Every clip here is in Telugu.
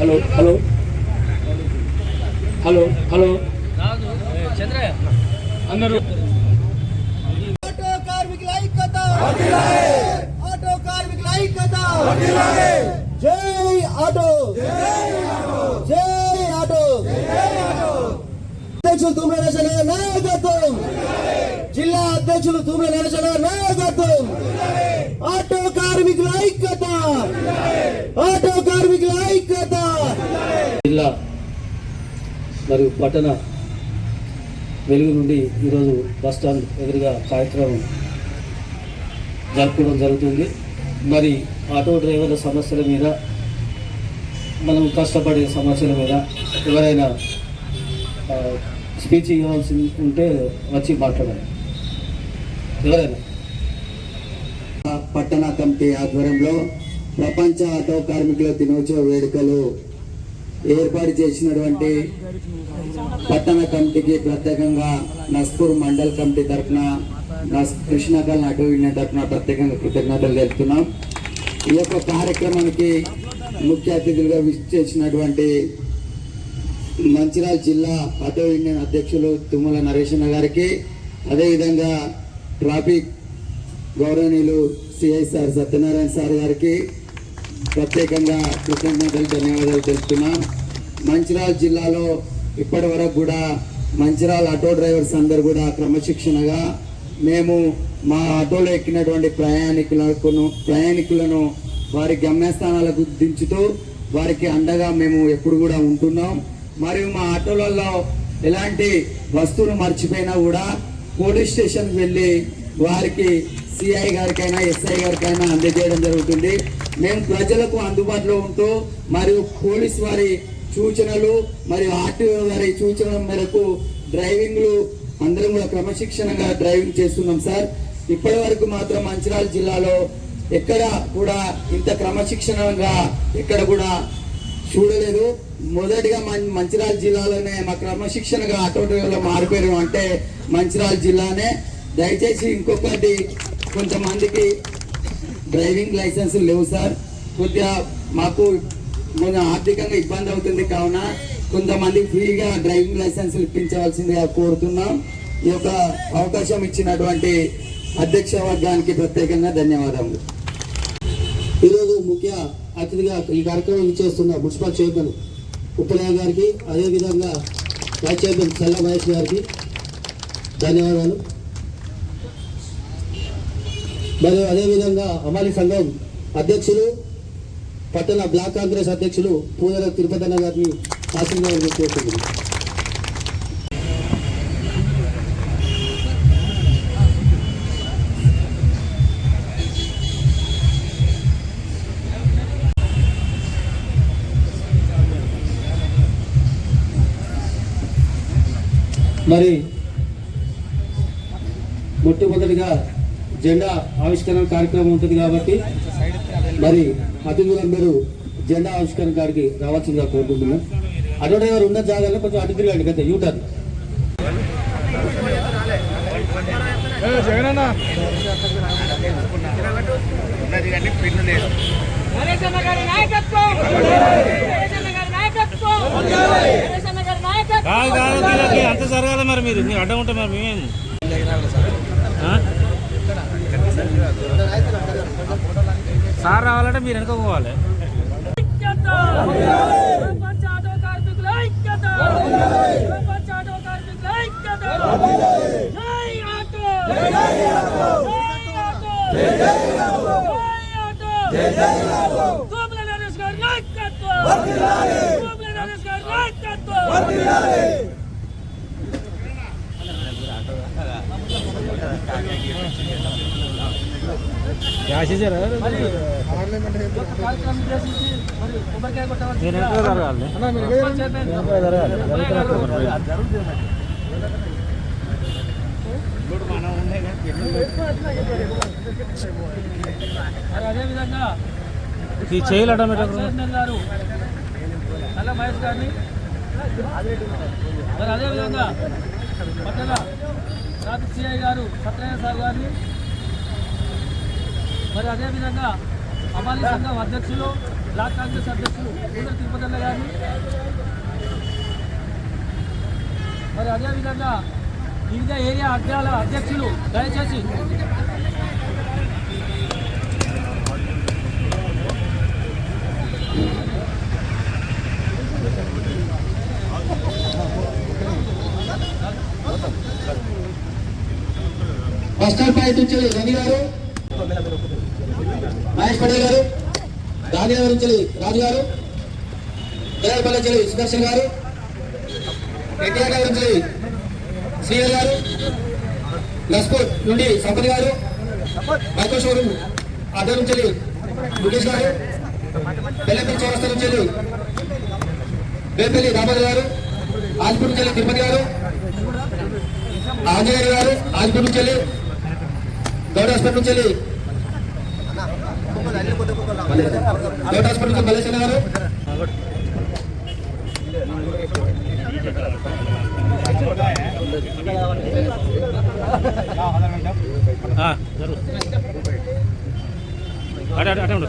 Hello hello. Hello hello. అందరూ. ఆటో కార్మికుల ఐక్యత. ఆటో కార్మికుల ఐక్యత. జై ఆటో. జై ఆటో. అధ్యక్షులు తుమ్మ నరసన నాయకత్వం. జిల్లా అధ్యక్షులు తుమ్మ నరసన నాయకత్వం ఆటో కార్మికుల ఐక్యత ఆటో కార్మికుల ఐక్యత జిల్లా మరియు పట్టణ వెలుగు నుండి ఈరోజు బస్టాండ్ ఎదురుగా కార్యక్రమం జరుపుకోవడం జరుగుతుంది. మరి ఆటో డ్రైవర్ల సమస్యల మీద మనం కష్టపడే సమస్యల మీద ఎవరైనా స్పీచ్ ఇవ్వాల్సి ఉంటే వచ్చి మాట్లాడాలి. ఎవరైనా? పట్టణ కమిటీ ఆధ్వర్యంలో ప్రపంచ ఆటో కార్మికుల దినోత్సవ వేడుకలు ఏర్పాటు చేసినటువంటి పట్టణ కమిటీకి ప్రత్యేకంగా నస్పూర్ మండల్ కమిటీ తరఫున నస్ కృష్ణాకల్ అటు యూనియన్ తరఫున ప్రత్యేకంగా కృతజ్ఞతలు తెలుపుతున్నాం. ఈ యొక్క కార్యక్రమానికి ముఖ్య అతిథులుగా విచ్చేసినటువంటి మంచిర్యాల జిల్లా ఆటో యూనియన్ అధ్యక్షులు తుమ్మల నరేషన్న గారికి అదేవిధంగా ట్రాఫిక్ గౌరవనీయులు సిఐ సార్ సత్యనారాయణ సార్ గారికి ప్రత్యేకంగా కృతజ్ఞతలు ధన్యవాదాలు తెలుపుతున్నాం. మంచిర్యాల జిల్లాలో ఇప్పటి వరకు కూడా మంచిర్యాల ఆటో డ్రైవర్స్ అందరు కూడా క్రమశిక్షణగా మేము మా ఆటోలో ఎక్కినటువంటి ప్రయాణికులను ప్రయాణికులను వారి గమ్యస్థానాలకు దించుతూ వారికి అండగా మేము ఎప్పుడు కూడా ఉంటున్నాం. మరియు మా ఆటోలలో ఎలాంటి వస్తువులు మర్చిపోయినా కూడా పోలీస్ స్టేషన్కి వెళ్ళి వారికి సిఐ గారికైనా ఎస్ఐ గారికైనా అందజేయడం జరుగుతుంది. మేము ప్రజలకు అందుబాటులో ఉంటూ మరియు పోలీస్ వారి సూచనలు మరియు ఆర్టీఓ వారి సూచనల మేరకు డ్రైవింగ్లు అందరం కూడా క్రమశిక్షణగా డ్రైవింగ్ చేస్తున్నాం సార్. ఇప్పటి వరకు మాత్రం మంచిర్యాల జిల్లాలో ఎక్కడ కూడా ఇంత క్రమశిక్షణగా ఎక్కడ కూడా చూడలేదు. మొదటిగా మన మంచిర్యాల జిల్లాలోనే మా క్రమశిక్షణగా ఆటో డ్రైవర్లు మారిపోయారు అంటే మంచిరాల జిల్లానే. దయచేసి ఇంకొకటి కొంతమందికి డ్రైవింగ్ లైసెన్స్ లేవు సార్. కొద్దిగా మాకు కొంచెం ఆర్థికంగా ఇబ్బంది అవుతుంది కావున కొంతమంది ఫ్రీగా డ్రైవింగ్ లైసెన్స్ ఇప్పించవలసిందిగా కోరుతున్నాం. ఈ యొక్క అవకాశం ఇచ్చినటువంటి అధ్యక్ష వర్గానికి ప్రత్యేకంగా ధన్యవాదములు. ఈరోజు ముఖ్య అతిథిగా ఈ కార్యక్రమం ఇచ్చేస్తున్న మున్సిపల్ చైర్మన్ ఉప్పలయ్య గారికి అదేవిధంగా వైస్ చైర్మన్ చల్ల మహేష్ గారికి ధన్యవాదాలు. మరియు అదేవిధంగా అమాలి సంఘం అధ్యక్షులు పట్టణ బ్లాక్ కాంగ్రెస్ అధ్యక్షులు పూజల తిరుపతి అన్న గారిని ఆశీర్వాదం కోరుతుంది మరి మొట్టమొదటిగా జెండా ఆవిష్కరణ కార్యక్రమం ఉంటుంది కాబట్టి మరి అతిథులందరూ జెండా ఆవిష్కరణ కాడికి రావాల్సిందిగా కోరుకుంటున్నాం. అటు డ్రైవర్ ఉన్న జాగాలో కొంచెం అటు తిరగండి కదా యూటర్న్ గారి గారి గారి నాయకత్వం కాదు కాదు అంత జరగాలి మరి మీరు. మీరు అడ్డం ఉంటే మరి మేమేం? ఆ? సార్ రావాలంటే మీరు వెనక పోవాలి. ఆటో ఈ చేయలు గారు నల్ల మహేష్ గారిని మరి అదేవిధంగా పట్టణ ట్రాఫిక్ సిఐ గారు సత్యనారాయణ సార్ గారిని మరి అదేవిధంగా అమాలి సంఘం అధ్యక్షులు బ్లాక్ కాంగ్రెస్ అధ్యక్షులు పూజల తిరుపతి గారిని మరి అదేవిధంగా వివిధ ఏరియా అధ్యాల అధ్యక్షులు దయచేసి ఫస్ట్ పాయింట్ నుంచి రవి గారు. మహేష్ గారు గాంధీనగర్ నుంచి రాజు గారు జలాలపల్లి నుంచి సుదర్శన్ గారు ఎన్టీఆర్ నగర్ నుంచి శ్రీహర్ గారు లస్పూర్ నుండి సంపత్ గారు మైకో షోరూమ్ అడ్డ నుంచి ముఖేష్ గారు పెళ్ళపల్లి చౌరస్తా నుంచి వేపల్లి దామోదర్ గారు ఆజ్పూర్ నుంచి తిరుపతి గారు ఆంజనేయ గారు ఆజ్పూర్ నుంచి గౌడ హాస్పిటల్ నుంచి గౌడ హాస్పిటల్ నుంచి మల్లేశ్వర గారు ఆ, జరుగు ఉండు.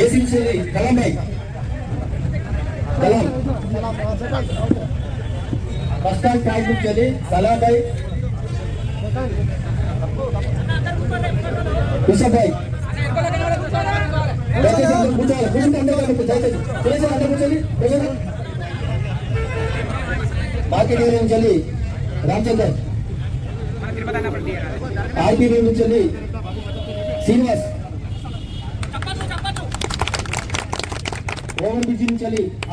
ఏసీసీ కలాం భాయ్ కలాం. ఫస్ట్ స్టాండ్ పాయింట్ నుంచి వెళ్ళి సలాం భాయ్ కుషబ్ భాయ్ దయచేసి అందరూ కూర్చోవాలి. కూర్చుంటే అందరూ కూర్చోండి. సురేష్ అందరూ కూర్చోండి. కూర్చోండి నుంచి రామచందర్ ఆర్పీ నుంచి శ్రీనివాస్. ఓవర్ బ్రిడ్జి నుంచి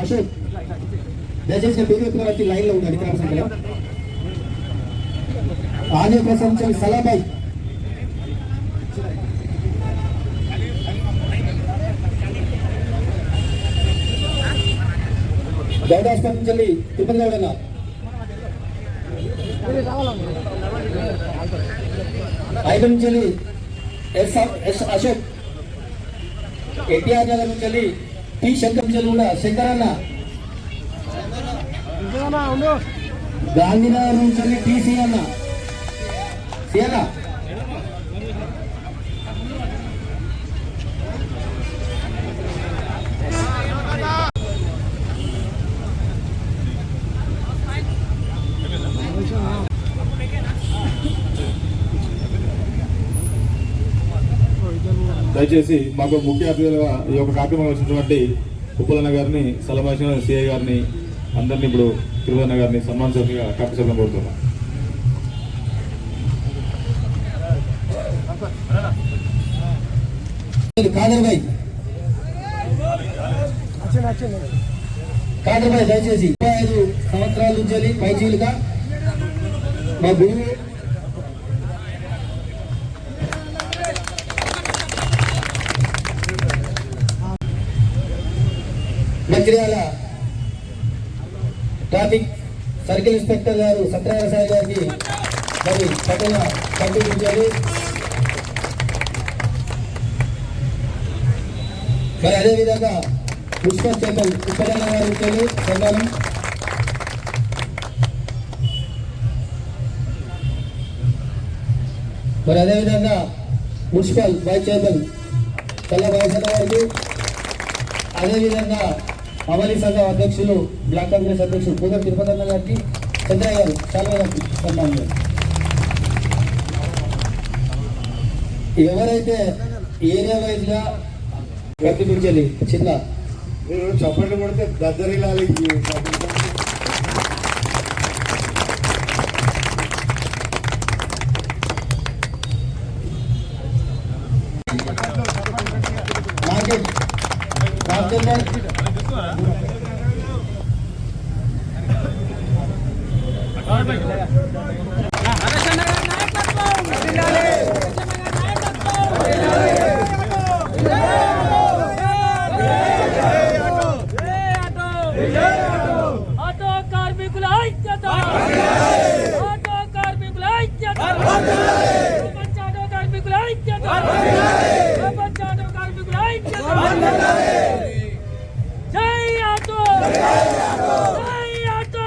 అశోక్. దయచేసి నేను పేరు ఎత్తున వచ్చి లైన్లో ఉండండి గ్రామ సంఖ్యలో ఆంధ్రప్రదేశ్ నుంచి వెళ్ళి సలాబాయ్. గౌడ నుంచి తిరుపతి గౌడ ఐదు నుంచి వెళ్ళి S S Ashok. NTR Nagar నుంచి వెళ్ళి టి శంకర్ నుంచి కూడా. శంకర్ అన్న. గాంధీనగర్ నుంచి వెళ్ళి టి సి అన్న. సి అన్న దయచేసి మాకు ముఖ్య అతిథులుగా ఈ యొక్క కార్యక్రమంలో వచ్చినటువంటి ఉప్పలన్న గారిని సలమాసిన సిఐ గారిని అందరినీ ఇప్పుడు తిరువన్న గారిని సన్మానించాలిగా కార్యక్రమం కోరుతున్నాం. కాదర్ భాయ్. దయచేసి ముప్పై ఐదు సంవత్సరాల నుంచి వెళ్ళి పైచీలుగా మా గురువు మంచిర్యాల ట్రాఫిక్ సర్కిల్ ఇన్స్పెక్టర్ గారు సత్యనారాయణ సాయి గారికి మరి పట్టణ పంపించారు. మరి అదేవిధంగా మున్సిపల్ చైర్మన్ ఉపజన గారు వచ్చారు. సన్మానం మరి అదేవిధంగా మున్సిపల్ వైస్ చైర్మన్ చల్ల వయసన్న గారికి అదేవిధంగా అమలీ సంఘం అధ్యక్షులు బ్లాక్ కాంగ్రెస్ అధ్యక్షులు పూదర్ తిరుపతి అన్న గారికి చంద్రయ్య గారు చాలా సన్మానం. ఎవరైతే ఏరియా వైజ్గా ప్రతిపించాలి చిన్న మీరు చప్పట్లు కొడితే దద్దరిల్లాలి మార్కెట్ రాజేందర్ ఆటో కార్మికుల ఐక్యత ఆటో కార్మికుల ఐక్యత ప్రపంచ ఆటో కార్మికుల ఐక్యత ప్రపంచ ఆటో కార్మికుల ఐక్యత జై ఆటో జై ఆటో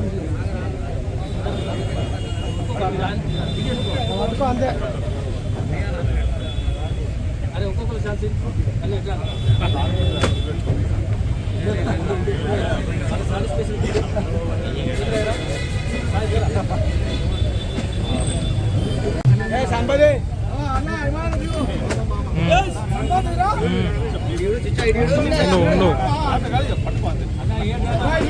జై ఆటో నరేష్ గారి నాయకత్వం నరేష్ గారి నాయకత్వం నరేష్ గారి నాయకత్వం అరే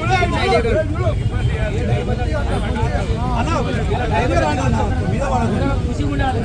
ఒక్కొక్కరు ఛాన్స్ అరే ఎట్లా ఖుషి ఉండాలి